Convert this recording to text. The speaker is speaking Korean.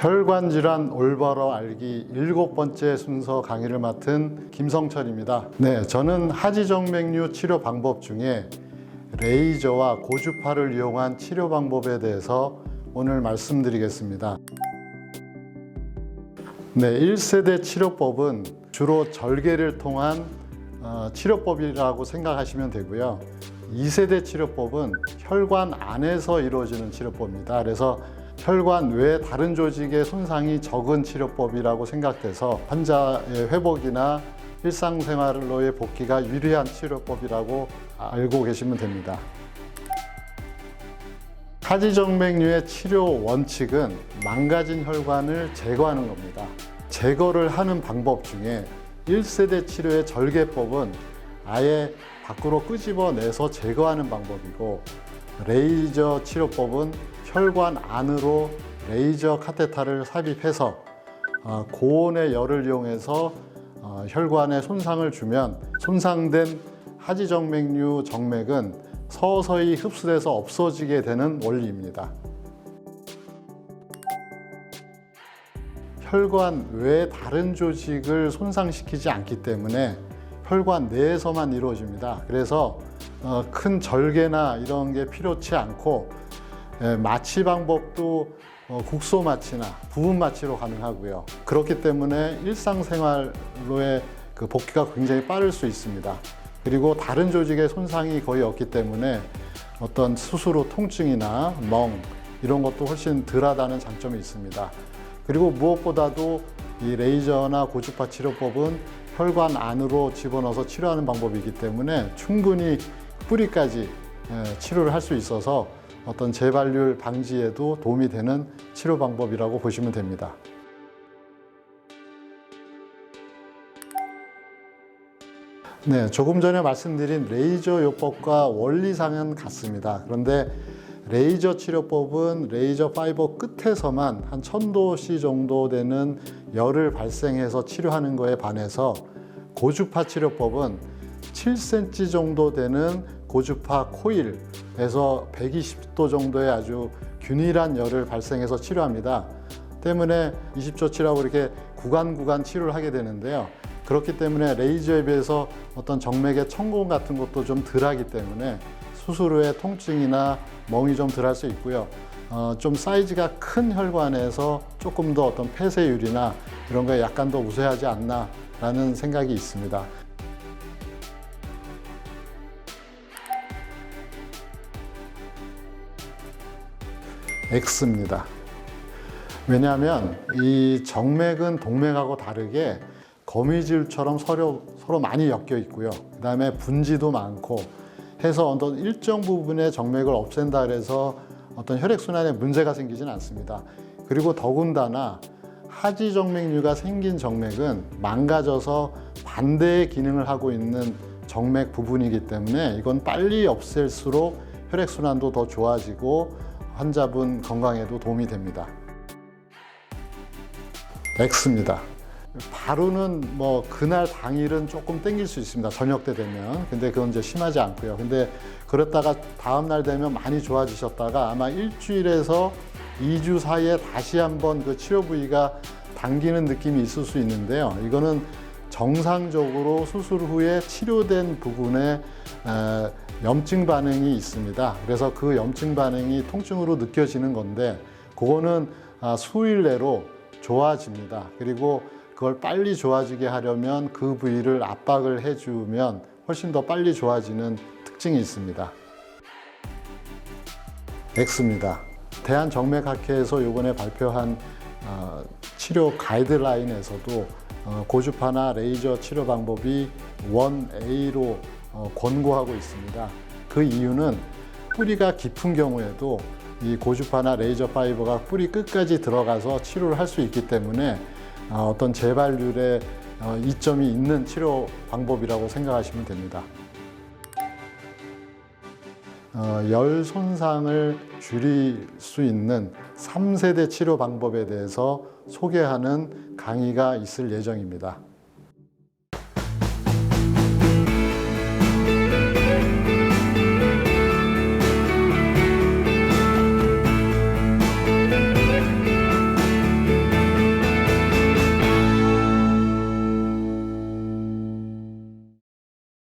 혈관 질환 올바로 알기 일곱 번째 순서 강의를 맡은 김성철입니다. 네, 저는 하지정맥류 치료 방법 중에 레이저와 고주파를 이용한 치료 방법에 대해서 오늘 말씀드리겠습니다. 네, 1세대 치료법은 주로 절개를 통한 어, 치료법이라고 생각하시면 되고요. 2세대 치료법은 혈관 안에서 이루어지는 치료법입니다. 그래서 혈관 외 다른 조직의 손상이 적은 치료법이라고 생각돼서 환자의 회복이나 일상생활로의 복귀가 유리한 치료법이라고 알고 계시면 됩니다. 하지정맥류의 치료 원칙은 망가진 혈관을 제거하는 겁니다. 제거를 하는 방법 중에 1세대 치료의 절개법은 아예 밖으로 끄집어내서 제거하는 방법이고 레이저 치료법은 혈관 안으로 레이저 카테타를 삽입해서 어, 고온의 열을 이용해서 어, 혈관에 손상을 주면 손상된 하지정맥류 정맥은 서서히 흡수돼서 없어지게 되는 원리입니다. 혈관 외 다른 조직을 손상시키지 않기 때문에 혈관 내에서만 이루어집니다. 그래서 어, 큰 절개나 이런 게 필요치 않고 예, 마취 방법도 어, 국소 마취나 부분 마취로 가능하고요. 그렇기 때문에 일상생활로의 그 복귀가 굉장히 빠를 수 있습니다. 그리고 다른 조직의 손상이 거의 없기 때문에 어떤 후 통증이나 멍 이런 것도 훨씬 덜하다는 장점이 있습니다. 그리고 무엇보다도 이 레이저나 고주파 치료법은 혈관 안으로 집어넣어서 치료하는 방법이기 때문에 충분히 뿌리까지 예, 치료를 할 수 있어서 어떤 재발률 방지에도 도움이 되는 치료 방법이라고 보시면 됩니다. 네, 조금 전에 말씀드린 레이저 요법과 원리상은 같습니다. 그런데 레이저 치료법은 레이저 파이버 끝에서만 한 1000도씨 정도 되는 열을 발생해서 치료하는 거에 반해서 고주파 치료법은 7cm 정도 되는 고주파 코일 에서 120도 정도의 아주 균일한 열을 발생해서 치료합니다. 때문에 20조 치라고 이렇게 구간 구간 치료를 하게 되는데요. 그렇기 때문에 레이저에 비해서 어떤 정맥의 천공 같은 것도 좀 덜하기 때문에 수술 후에 통증이나 멍이 좀 덜할 수 있고요. 어, 좀 사이즈가 큰 혈관에서 조금 더 어떤 폐쇄율이나 이런 거에 약간 더 우세하지 않나라는 생각이 있습니다. X입니다. 왜냐하면 이 정맥은 동맥하고 다르게 거미줄처럼 서로, 서로 많이 엮여 있고요. 그 다음에 분지도 많고 해서 어떤 일정 부분의 정맥을 없앤다 그래서 어떤 혈액순환에 문제가 생기지는 않습니다. 그리고 더군다나 하지 정맥류가 생긴 정맥은 망가져서 반대의 기능을 하고 있는 정맥 부분이기 때문에 이건 빨리 없앨수록 혈액순환도 더 좋아지고 환자분 건강에도 도움이 됩니다. X입니다. 바로는 뭐 그날 당일은 조금 땡길 수 있습니다. 저녁 때 되면. 근데 그건 이제 심하지 않고요. 근데 그랬다가 다음 날 되면 많이 좋아지셨다가 아마 일주일에서 2주 사이에 다시 한번 그 치료 부위가 당기는 느낌이 있을 수 있는데요. 이거는 정상적으로 수술 후에 치료된 부분에 에, 염증 반응이 있습니다. 그래서 그 염증 반응이 통증으로 느껴지는 건데 그거는 아, 수일 내로 좋아집니다. 그리고 그걸 빨리 좋아지게 하려면 그 부위를 압박을 해주면 훨씬 더 빨리 좋아지는 특징이 있습니다. X입니다. 대한정맥학회에서 이번에 발표한 어, 치료 가이드라인에서도 어, 고주파나 레이저 치료 방법이 1A로 어, 권고하고 있습니다. 그 이유는 뿌리가 깊은 경우에도 이 고주파나 레이저 파이버가 뿌리 끝까지 들어가서 치료를 할 수 있기 때문에 어, 어떤 재발률에 어, 이점이 있는 치료 방법이라고 생각하시면 됩니다. 어, 열 손상을 줄일 수 있는 3세대 치료 방법에 대해서 소개하는 강의가 있을 예정입니다.